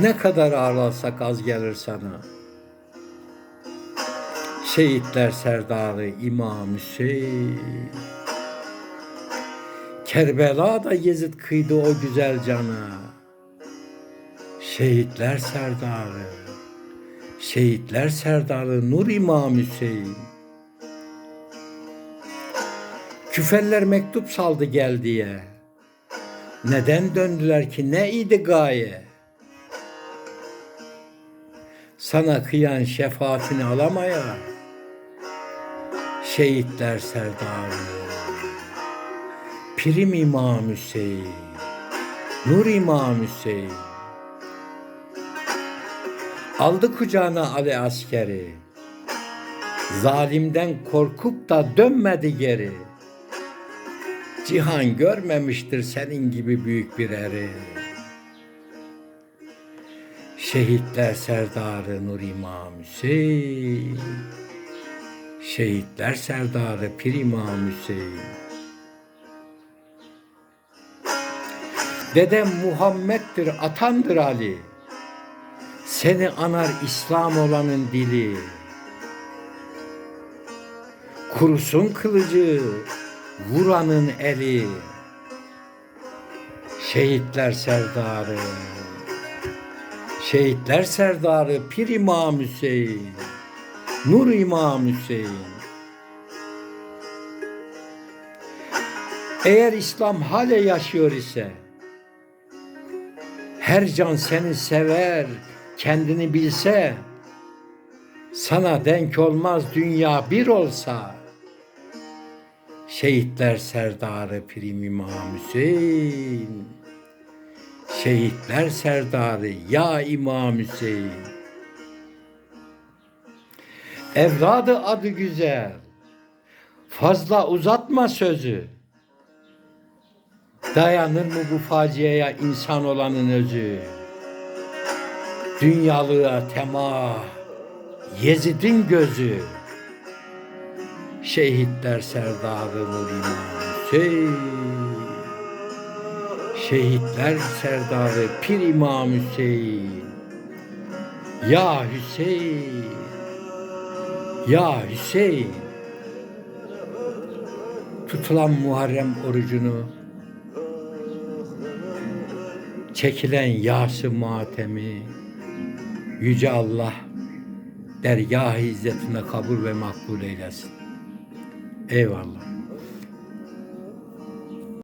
Ne kadar ağlarsak az gelir sana. Şehitler serdarı İmam Hüseyin. Kerbela'da Yezid kıydı o güzel cana. Şehitler serdarı, şehitler serdarı Nur İmam Hüseyin. Küfeller mektup saldı gel diye. Neden döndüler ki ne idi gaye? Sana kıyan şefaatini alamaya. Şehitler serdarı. Pirim İmam Hüseyin. Nur İmam Hüseyin. Aldı kucağına Ali askeri. Zalimden korkup da dönmedi geri. Cihan görmemiştir senin gibi büyük bir eri. Şehitler serdarı Nur İmam Hüseyin. Şehitler serdarı Pir İmam Hüseyin. Dedem Muhammed'dir, atandır Ali. Seni anar İslam olanın dili. Kurusun kılıcı, vuranın eli. Şehitler serdarı. Şehitler serdarı Pir İmam Hüseyin. Nur İmam Hüseyin. Eğer İslam hale yaşıyor ise her can seni sever, kendini bilse, sana denk olmaz dünya bir olsa. Şehitler serdarı Pirim İmam Hüseyin. Şehitler serdarı ya İmam Hüseyin. Evladı adı güzel. Fazla uzatma sözü. Dayanır mı bu faciaya insan olanın özü? Dünyalığa temah, Yezid'in gözü. Şehitler serdarı Hüseyin. Şehitler serdarı Pir İmam Hüseyin. Ya Hüseyin. Ya Hüseyin. Tutulan Muharrem orucunu çekilen yası matemi Yüce Allah dergah izzetine kabul ve makbul eylesin. Eyvallah.